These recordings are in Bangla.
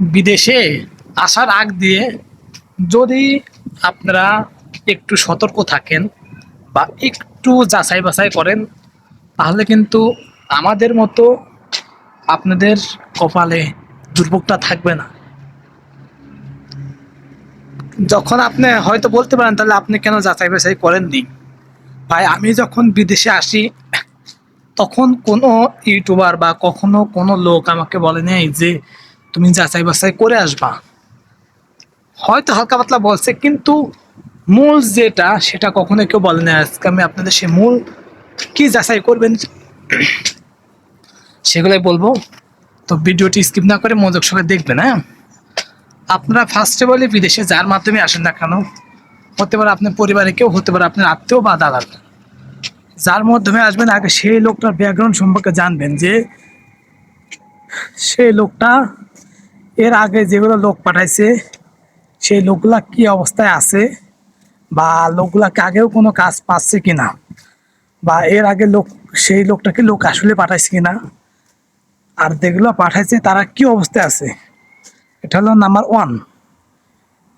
বিদেশে আসার আগ দিয়ে যদি আপনারা একটু সতর্ক থাকেন বা একটু যাচাই বাছাই করেন, তাহলে কিন্তু আমাদের মতো আপনাদের কপালে দুর্ভোগটা থাকবে না। যখন আপনি হয়তো বলতে পারেন, তাহলে আপনি কেন যাচাই বাছাই করেননি? ভাই, আমি যখন বিদেশে আসি, তখন কোনো ইউটিউবার বা কখনো কোনো লোক আমাকে বলে নাই যে তুমি যাচাই বাছাই করে আসবা। হয়তো হালকা পাতলা বলছে, কিন্তু মূল যেটা, সেটা কখনো কেউ বলে না। আজকে আমি আপনাদের সে মূল কি যাচাই করবেন, সেগুলোই বলব। তো ভিডিওটি স্কিপ না করে মনোযোগ সঙ্গে দেখবেন হ্যাঁ? আপনারা ফার্স্টে বলে বিদেশে যার মাধ্যমে আসেন না কেন, হতে পারে আপনার পরিবারে কেউ, হতে পারে আপনার আত্মীয় বা দাদার যার মাধ্যমে আসবেন, আগে সেই লোকটার ব্যাকগ্রাউন্ড সম্পর্কে জানবেন যে সেই লোকটা এর আগে যেগুলো লোক পাঠাইছে, সেই লোকগুলা কি অবস্থায় আছে বা লোকগুলাকে আগেও কোনো কাজ পাচ্ছে কিনা? বা এর আগে লোক, সেই লোকটাকে লোক আসলে পাঠাইছে কিনা? আর যেগুলো পাঠাইছে, তারা কি অবস্থায় আছে? এটা হলো নাম্বার ওয়ান।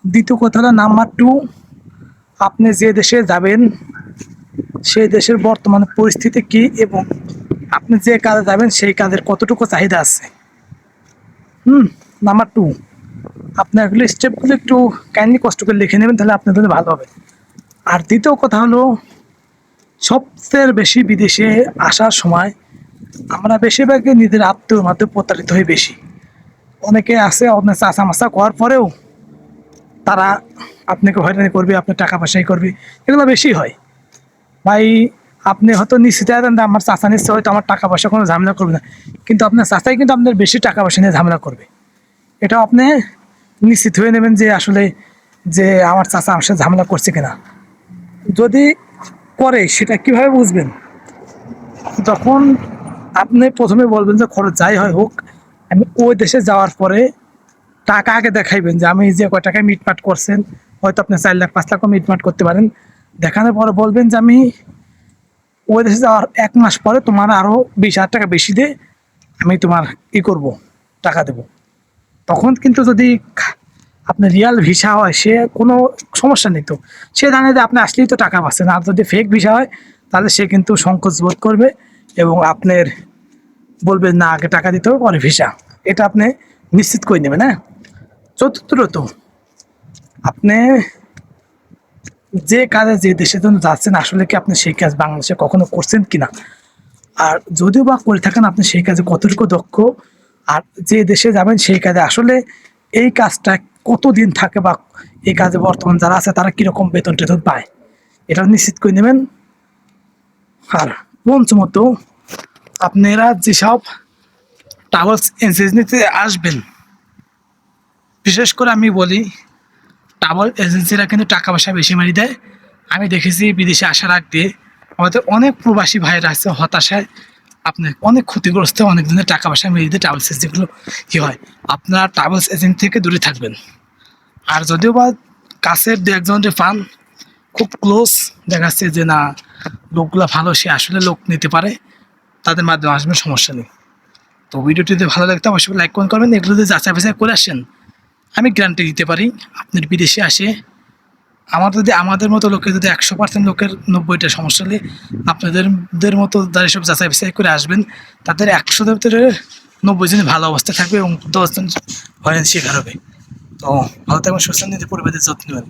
দ্বিতীয় কথা হলো নাম্বার টু, আপনি যে দেশে যাবেন, সেই দেশের বর্তমান পরিস্থিতি কি এবং আপনি যে কাজে যাবেন, সেই কাজের কতটুকু চাহিদা আছে? হুম? নাম্বার টু আপনি এগুলো স্টেপগুলো একটু কাইন্ডলি কষ্ট করে লিখে নেবেন, তাহলে আপনার জন্য ভালো হবে। আর দ্বিতীয় কথা হলো, সবচেয়ে বেশি বিদেশে আসার সময় আমরা বেশিরভাগই নিজের আত্মীয়র মাধ্যমে প্রতারিত হই বেশি। অনেকে আছে আপনার চাষা মাসা করার পরেও তারা আপনাকে হয়রানি করবে, আপনার টাকা পয়সাই করবে, এগুলো বেশি হয়। ভাই, আপনি হয়তো নিশ্চিত আছেন আমার চাষা নিশ্চয় হয়তো আমার টাকা পয়সা কোনো ঝামেলা করবে না, কিন্তু আপনার চাষাই কিন্তু আপনার বেশি টাকা পয়সা নিয়ে ঝামেলা করবে। এটা আপনি নিশ্চিত হয়ে নেবেন যে আসলে যে আমার চাচা আমার সাথে ঝামেলা করছে কিনা। যদি করে, সেটা কীভাবে বুঝবেন? যখন আপনি প্রথমে বলবেন যে খরচ যাই হয় হোক, আমি ওই দেশে যাওয়ার পরে টাকা আগে দেখাইবেন যে আমি যে কয় টাকায় মিটমাট করছেন, হয়তো আপনি চার লাখ, পাঁচ লাখও মিটমাট করতে পারেন। দেখানোর পরে বলবেন যে আমি ওই দেশে যাওয়ার এক মাস পরে তোমার আরও বিশ হাজার টাকা বেশি দিয়ে আমি তোমার ই করব, টাকা দেবো। তখন কিন্তু যদি আপনার রিয়াল ভিসা হয়, সে কোনো সমস্যা নেই তো। সে জানে যে আপনি আসলেই তো টাকা পাচ্ছেন। আর যদি ফেক ভিসা হয়, তাহলে সে কিন্তু সংকোচ বোধ করবে এবং আপনার বলবে, না, আগে টাকা দিতে হবে, পরে ভিসা এটা আপনি নিশ্চিত করে নেবেন হ্যাঁ? চতুর্থত, আপনি যে কাজে, যে দেশের জন্য যাচ্ছেন, আসলে কি আপনি সেই কাজ বাংলাদেশে কখনো করছেন কিনা? আর যদিও বা করে থাকেন, আপনি সেই কাজে কতটুকু দক্ষ আর যে দেশে যাবেন সেই কাজে আসলে এই কাজটা কতদিন থাকে বা এই কাজে বর্তমান যারা আছে, তারা কীরকম বেতন টেতন পায়? এটা নিশ্চিত করে নেবেন। আর পঞ্চমত আপনারা যেসব ট্রাভেলস এজেন্সিতে আসবেন, বিশেষ করে আমি বলি ট্রাভেল এজেন্সিরা কিন্তু টাকা পয়সা বেশি মারি দেয়। আমি দেখেছি বিদেশে আসার আগ দিয়ে আমাদের অনেক প্রবাসী ভাইরা আছে হতাশায় আপনার অনেক ক্ষতিগ্রস্ত, অনেক দিনের টাকা পয়সা মেরে দিয়ে ট্রাভেলস এজেন্টগুলো কী হয়? আপনারা ট্রাভেলস এজেন্ট থেকে দূরে থাকবেন। আর যদিও বা কাছের দু একজন যে পান খুব ক্লোজ দেখাচ্ছে যে না, লোকগুলো ভালো, সে আসলে লোক নিতে পারে, তাদের মাধ্যমে আসবে সমস্যা নেই। তো ভিডিওটি যদি ভালো লাগতো অবশ্যই লাইক কমেন্ট করবেন। এগুলো যদি যাচাই বাছাই করে আসেন, আমি গ্যারান্টি দিতে পারি, আপনার বিদেশে আসে আমার যদি আমাদের মতো লোকের যদি একশো পার্সেন্ট লোকের নব্বইটা সমস্যা হলে আপনাদের মতো যারা সব যাচাই বিচাই করে আসবেন, তাদের একশো ভিতরে নব্বই জন ভালো অবস্থা থাকবে এবং দশজন হয়রানি শিকার হবে। তো ভালো থাকবেন, সুস্থ নিতে পরিবারের যত্ন নেবেন।